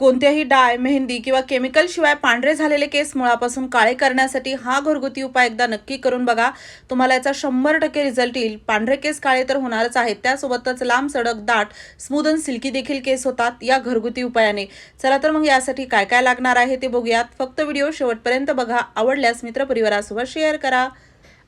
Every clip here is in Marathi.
कोणत्याही डाय मेहंदी किंवा केमिकल शिवाय पांढरे झालेले केस मुळापासून काळे करण्यासाठी हा घरगुती उपाय एकदा नक्की करून बघा. तुम्हाला याचा शंभर टक्के रिझल्ट येईल. पांढरे केस काळे तर होणारच आहेत. त्यासोबतच लांब सडक दाट स्मूद अँड सिल्की देखील केस होतात या घरगुती उपायाने. चला तर मग यासाठी काय काय लागणार आहे ते बघूयात. फक्त व्हिडिओ शेवटपर्यंत बघा. आवडल्यास मित्रपरिवारासोबत शेअर करा.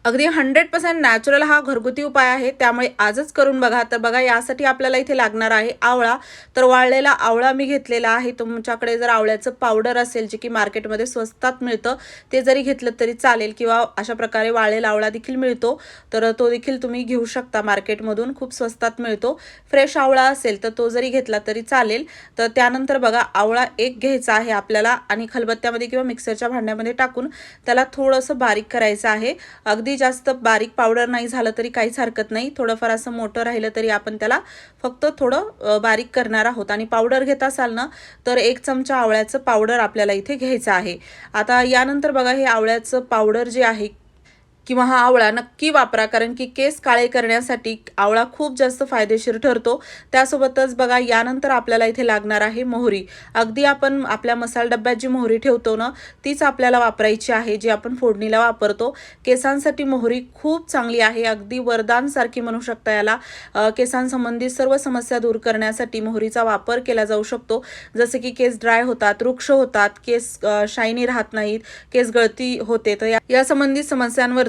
अगदी हंड्रेड पर्सेंट नॅचरल हा घरगुती उपाय आहे. त्यामुळे आजच करून बघा. तर बघा यासाठी आपल्याला इथे लागणार आहे आवळा. तर वाळलेला आवळा मी घेतलेला आहे. तुमच्याकडे जर आवळ्याचं पावडर असेल जे की मार्केटमध्ये स्वस्तात मिळतं ते जरी घेतलं तरी चालेल किंवा अशा प्रकारे वाळलेला आवळा देखील मिळतो. तर तो देखील तुम्ही घेऊ शकता मार्केटमधून. खूप स्वस्तात मिळतो. फ्रेश आवळा असेल तर तो जरी घेतला तरी चालेल. तर त्यानंतर बघा आवळा एक घ्यायचा आहे आपल्याला आणि खलबत्त्यामध्ये किंवा मिक्सरच्या भांड्यामध्ये टाकून त्याला थोडंसं बारीक करायचं आहे. अगदी जास्त बारीक पावडर नाही झालं तरी काहीच हरकत नाही. थोडंफार असं मोठं राहिलं तरी आपण त्याला फक्त थोडं बारीक करणार आहोत. आणि पावडर घेत असाल ना तर एक चमचा आवळ्याचं पावडर आपल्याला इथे घ्यायचं आहे. आता यानंतर बघा हे आवळ्याचं पावडर जे आहे किंवा हा आवळा नक्की वापरा कारण की केस काळे करण्यासाठी आवळा खूप जास्त फायदेशीर ठरतो. त्यासोबतच बघा यानंतर आपल्याला इथे लागणार आहे मोहरी. अगदी आपण आपल्या मसाला डब्यात जी मोहरी ठेवतो ना तीच आपल्याला वापरायची आहे जी आपण फोडणीला वापरतो. केसांसाठी मोहरी खूप चांगली आहे. अगदी वरदानसारखी म्हणू शकता याला. केसांसंबंधी सर्व समस्या दूर करण्यासाठी मोहरीचा वापर केला जाऊ शकतो. जसे की केस ड्राय होतात वृक्ष होतात केस शायनी राहत नाहीत केस गळती होते. तर या- या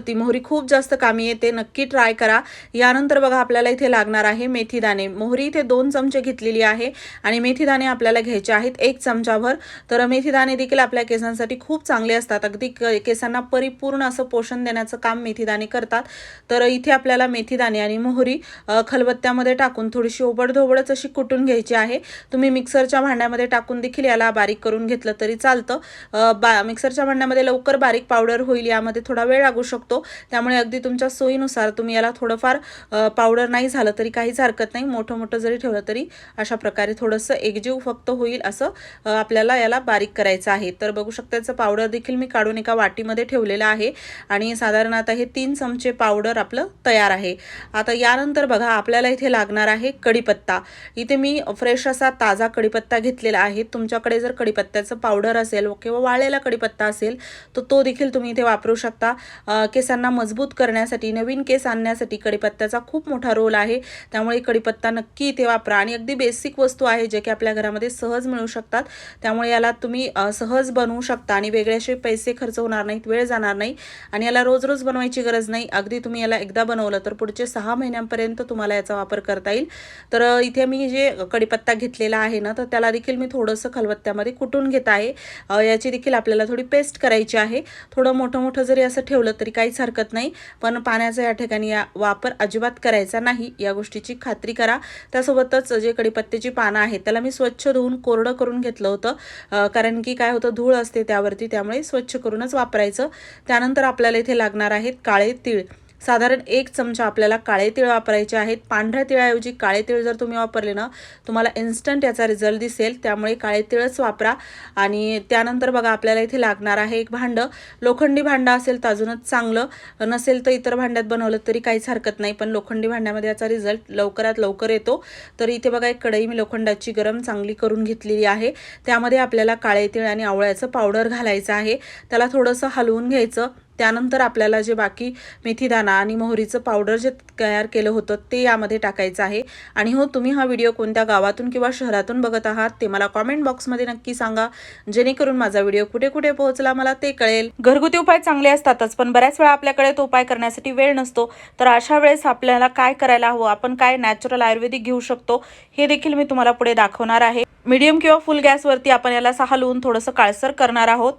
ती मोहरी खूप जास्त कामी येते. नक्की ट्राय करा. यानंतर बघा आपल्याला इथे लागणार आहे मेथी दाणे. मोहरी इथे दोन चमचे घेतलेली आहे आणि मेथी दाणे आपल्याला घ्यायचे आहेत एक चमचाभर. तर मेथी दाणे देखील आपल्या केसांसाठी खूप चांगले असतात. अगदी केसांना परिपूर्ण असं पोषण देण्याचं काम मेथी दाणे करतात. तर इथे आपल्याला मेथी दाणे आणि मोहरी खलबत्त्यामध्ये टाकून थोडीशी ओबडधोबडच अशी कुटून घ्यायची आहे. तुम्ही मिक्सरच्या भांड्यामध्ये टाकून देखील याला बारीक करून घेतलं तरी चालतं. बा मिक्सरच्या भांड्यामध्ये लवकर बारीक पावडर होईल. यामध्ये थोडा वेळ लागू शकतो. त्यामुळे अगदी तुमच्या सोयीनुसार तुम्ही याला थोडंफार पावडर नाही झालं तरी काहीच हरकत नाही. मोठं मोठं जरी ठेवलं तरी अशा प्रकारे थोडंसं एकजीव फक्त होईल असं आपल्याला याला बारीक करायचं आहे. तर बघू शकता याचं पावडर देखील मी काढून एका वाटीमध्ये ठेवलेलं आहे आणि साधारण आता हे तीन चमचे पावडर आपलं तयार आहे. आता यानंतर बघा आपल्याला इथे लागणार आहे कढीपत्ता. इथे मी फ्रेश असा ताजा कढीपत्ता घेतलेला आहे. तुमच्याकडे जर कढीपत्त्याचं पावडर असेल किंवा वाळलेला कढीपत्ता असेल तर तो देखील तुम्ही इथे वापरू शकता. केसांना मजबूत करण्यासाठी नवीन केस आणण्यासाठी कडीपत्त्याचा खूप मोठा रोल आहे. त्यामुळे कढीपत्ता नक्की इथे वापरा आणि अगदी बेसिक वस्तू आहे जे की आपल्या घरामध्ये सहज मिळू शकतात. त्यामुळे याला तुम्ही सहज बनवू शकता आणि वेगळ्याशे पैसे खर्च होणार नाहीत वेळ जाणार नाही आणि याला रोज रोज बनवायची गरज नाही. अगदी तुम्ही याला एकदा बनवलं तर पुढचे सहा महिन्यांपर्यंत तुम्हाला याचा वापर करता येईल. तर इथे मी जे कढीपत्ता घेतलेला आहे ना तर त्याला देखील मी थोडंसं खलबत्त्यामध्ये कुटून घेत आहे. याची देखील आपल्याला थोडी पेस्ट करायची आहे. थोडं मोठं मोठं जरी असं ठेवलं तरी काही काहीच हरकत नाही. पण पाण्याचा या ठिकाणी या वापर अजिबात करायचा नाही. या गोष्टीची खात्री करा. त्यासोबतच जे कडीपत्त्याची पानं आहेत त्याला मी स्वच्छ धुवून कोरडं करून घेतलं होतं. कारण की काय होतं धूळ असते त्यावरती त्यामुळे स्वच्छ करूनच वापरायचं. त्यानंतर आपल्याला इथे लागणार आहेत काळे तीळ. साधारण एक चमचा आपल्याला काळे तिळ वापरायचे आहेत. पांढऱ्या तिळाऐवजी काळे तिळ जर तुम्ही वापरले ना तुम्हाला इन्स्टंट याचा रिझल्ट दिसेल. त्यामुळे काळे तिळच वापरा. आणि त्यानंतर बघा आपल्याला इथे लागणार आहे एक भांडं. लोखंडी भांडं असेल तर अजूनच चांगलं. नसेल तर इतर भांड्यात बनवलं तरी काहीच हरकत नाही. पण लोखंडी भांड्यामध्ये याचा रिझल्ट लवकरात लवकर येतो. तर इथे बघा एक कढई मी लोखंडाची गरम चांगली करून घेतलेली आहे. त्यामध्ये आपल्याला काळे तिळ आणि आवळ्याचं पावडर घालायचं आहे. त्याला थोडंसं हलवून घ्यायचं. त्यानंतर आपल्याला जे बाकी मेथीदाणा आणि मोहरीचं पावडर जे तयार केलं होतं ते यामध्ये टाकायचं आहे. आणि हो तुम्ही हा व्हिडिओ कोणत्या गावातून किंवा शहरातून बघत आहात ते मला कॉमेंट बॉक्समध्ये नक्की सांगा. जेणेकरून माझा व्हिडिओ कुठे कुठे पोहोचला मला ते कळेल. घरगुती उपाय चांगले असतातच पण बऱ्याच वेळा आपल्याकडे तो उपाय करण्यासाठी वेळ नसतो. तर अशा वेळेस आपल्याला काय करायला हवं? आपण काय नॅचरल आयुर्वेदिक घेऊ शकतो? हे देखील मी तुम्हाला पुढे दाखवणार आहे. मीडियम किंवा फुल गॅसवरती आपण याला सहा लिहून थोडंसं काळसर करणार आहोत.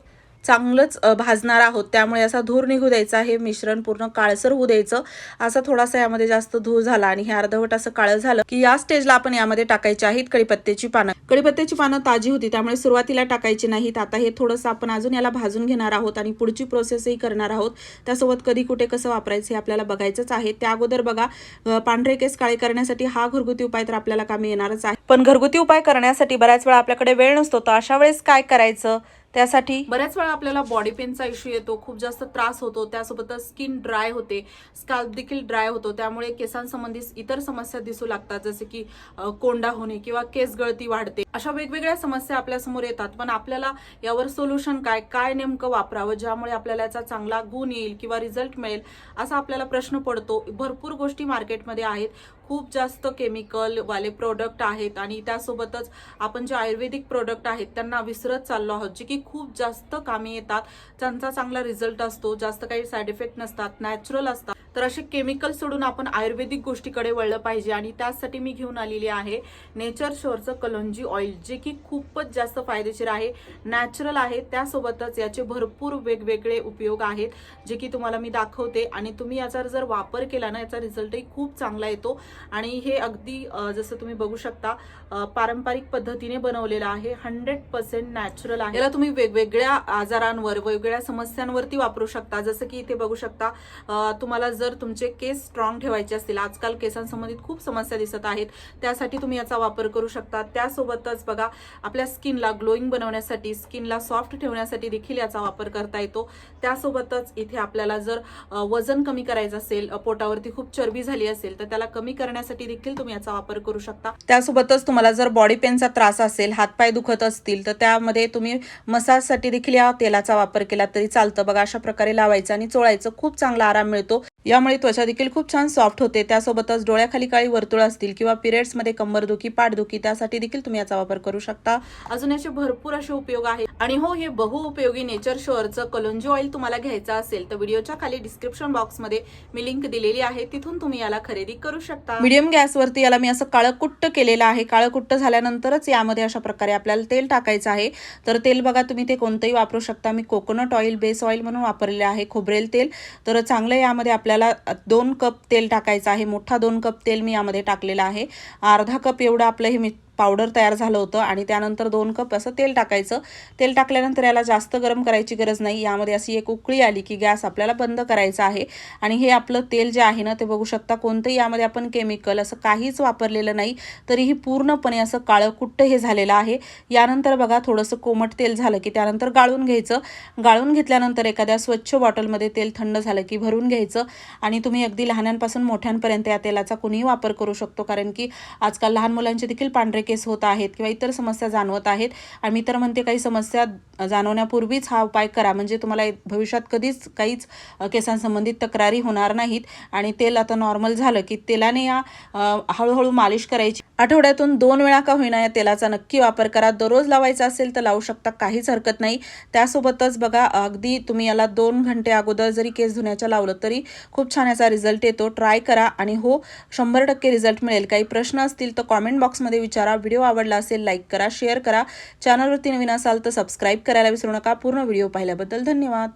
चांगलंच भाजणार आहोत. त्यामुळे असा धूर निघू द्यायचा. हे मिश्रण पूर्ण काळसर होऊ द्यायचं. असा थोडासा यामध्ये जास्त धूर झाला आणि हे अर्धवट असं काळं झालं की या स्टेजला आपण यामध्ये टाकायचे आहेत कडीपत्त्याची पानं. कडीपत्त्याची पानं ताजी होती. त्यामुळे सुरुवातीला टाकायची नाहीत. आता हे थोडंसं आपण अजून याला भाजून घेणार आहोत आणि पुढची प्रोसेसही करणार आहोत. त्यासोबत कधी कुठे कसं वापरायचं हे आपल्याला बघायचंच आहे. त्या अगोदर बघा पांढरे केस काळे करण्यासाठी हा घरगुती उपाय तर आपल्याला कामी येणारच आहे. पण घरगुती उपाय करण्यासाठी बऱ्याच वेळा आपल्याकडे वेळ नसतो. तर अशा वेळेस काय करायचं? त्यासाठी बऱ्याच वेळा आपल्याला बॉडी पेनचा इश्यू येतो खूप जास्त त्रास होतो त्यासोबतच स्किन ड्राय होते स्काल्प देखील ड्राय होतो त्यामुळे केसांसंबंधी इतर समस्या दिसू लागतात जसे की कोंडा होणे किंवा केस गळती वाढते अशा वेगवेगळ्या समस्या आपल्यासमोर येतात पण आपल्याला यावर सोल्युशन काय काय नेमकं वापरावं ज्यामुळे आपल्याला याचा चांगला गुण येईल किंवा रिझल्ट मिळेल असा आपल्याला प्रश्न पडतो. भरपूर गोष्टी मार्केटमध्ये आहेत. खूप जास्त केमिकल वाले प्रोडक्ट आहेत आणि त्यासोबतच आपण जे आयुर्वेदिक प्रोडक्ट आहेत त्यांना विसरत चाललो आहोत. जे की खूप जास्त कामी येतात. त्यांचा चांगला रिझल्ट असतो. जास्त काही साईड इफेक्ट नसतात. नॅचरल असतात. तर असे केमिकल सोडून आपण आयुर्वेदिक गोष्टीकडे वळलं पाहिजे आणि त्यासाठी मी घेऊन आलेली आहे नेचर शोअरचं कलंजी ऑइल जे की खूपच जास्त फायदेशीर आहे नॅचरल आहे. त्यासोबतच याचे भरपूर वेगवेगळे उपयोग आहेत जे की तुम्हाला मी दाखवते. आणि तुम्ही याचा जर वापर केला ना याचा रिझल्टही खूप चांगला येतो. आणि हे अगदी जसं तुम्ही बघू शकता पारंपरिक पद्धतीने बनवलेलं आहे. हंड्रेड पर्सेंट नॅचरल आहे. याला तुम्ही वेगवेगळ्या आजारांवर वेगवेगळ्या समस्यांवरती वापरू शकता. जसं की इथे बघू शकता तुम्हाला जर तुमचे केस स्ट्रॉंग ठेवायचे असतील आजकाल केसांसंबंधित खूप समस्या दिसत आहेत त्यासाठी तुम्ही याचा वापर करू शकता. त्यासोबतच बघा आपल्या स्किनला ग्लोईंग बनवण्यासाठी स्किनला सॉफ्ट ठेवण्यासाठी देखील याचा वापर करता येतो. त्यासोबतच इथे आपल्याला जर वजन कमी करायचं असेल पोटावरती खूप चरबी झाली असेल तर त्याला कमी करण्यासाठी देखील तुम्ही याचा वापर करू शकता. त्यासोबतच तुम्हाला जर बॉडी पेनचा त्रास असेल हातपाय दुखत असतील तर त्यामध्ये तुम्ही मसाजसाठी देखील या तेलाचा वापर केला तरी चालतं. बघा अशा प्रकारे लावायचं आणि चोळायचं खूप चांगला आराम मिळतो. यामुळे त्वचा देखील खूप छान सॉफ्ट होते. त्यासोबतच डोळ्याखाली काळी वर्तुळ असतील किंवा पिरियड्समध्ये कंबरदुखी पाठदुखी त्यासाठी देखील तुम्ही याचा वापर करू शकता. अजून याचे भरपूर असे उपयोग आहेत. आणि हो हे बहुउपयोगी नेचर शोअरचं कलोंजी ऑइल तुम्हाला घ्यायचं असेल तर व्हिडिओच्या खाली डिस्क्रिप्शन बॉक्समध्ये मी लिंक दिलेली आहे. तिथून तुम्ही याला खरेदी करू शकता. मिडियम गॅसवरती याला मी असं काळं कुट्ट केलेलं आहे. काळं कुट्ट झाल्यानंतरच यामध्ये अशा प्रकारे आपल्याला तेल टाकायचं आहे. तर तेल बघा तुम्ही ते कोणतंही वापरू शकता. मी कोकोनट ऑइल बेस ऑइल म्हणून वापरलेले आहे खोबरेल तेल. तर चांगलं यामध्ये आपल्याला दोन कप तेल टाकायचं आहे. मोठा दोन कप तेल मी यामध्ये टाकलेलं आहे. अर्धा कप एवढं आपलं हे मि पावडर तयार झालं होतं आणि त्यानंतर दोन कप असं तेल टाकायचं. तेल टाकल्यानंतर याला जास्त गरम करायची गरज नाही. यामध्ये अशी एक उकळी आली की गॅस आपल्याला बंद करायचा आहे. आणि हे आपलं तेल जे आहे ना ते बघू शकता कोणतंही यामध्ये आपण केमिकल असं काहीच वापरलेलं नाही. तरीही पूर्णपणे असं काळं कुट्ट हे झालेलं आहे. यानंतर बघा थोडंसं कोमट तेल झालं की त्यानंतर गाळून घ्यायचं. गाळून घेतल्यानंतर एखाद्या स्वच्छ बॉटलमध्ये तेल थंड झालं की भरून घ्यायचं. आणि तुम्ही अगदी लहानांपासून मोठ्यांपर्यंत या तेलाचा कुणीही वापर करू शकतो. कारण की आजकाल लहान मुलांचे देखील पांढरे केस होत आहेत किंवा इतर समस्या जाणवत आहेत. आणि मी तर म्हणते काही समस्या जाणवण्यापूर्वीच हा उपाय करा. म्हणजे तुम्हाला भविष्यात कधीच काहीच केसांसंबंधित तक्रारी होणार नाहीत. आणि तेल आता नॉर्मल झालं की तेलाने या हळूहळू मालिश करायची. आठवड्यातून दोन वेळा का होईना या तेलाचा नक्की वापर करा. दररोज लावायचा असेल तर लावू शकता काहीच हरकत नाही. त्यासोबतच बघा अगदी तुम्ही याला दोन घंटे अगोदर जरी केस धुण्याच्या लावलं तरी खूप छान याचा रिझल्ट येतो. ट्राय करा आणि हो शंभर टक्के रिझल्ट मिळेल. काही प्रश्न असतील तर कॉमेंट बॉक्समध्ये विचारा. व्हिडिओ आवडला असेल लाईक करा शेअर करा. चॅनलवरती नवीन असाल तर सबस्क्राईब करायला विसरू नका. पूर्ण व्हिडिओ पाहिल्याबद्दल धन्यवाद.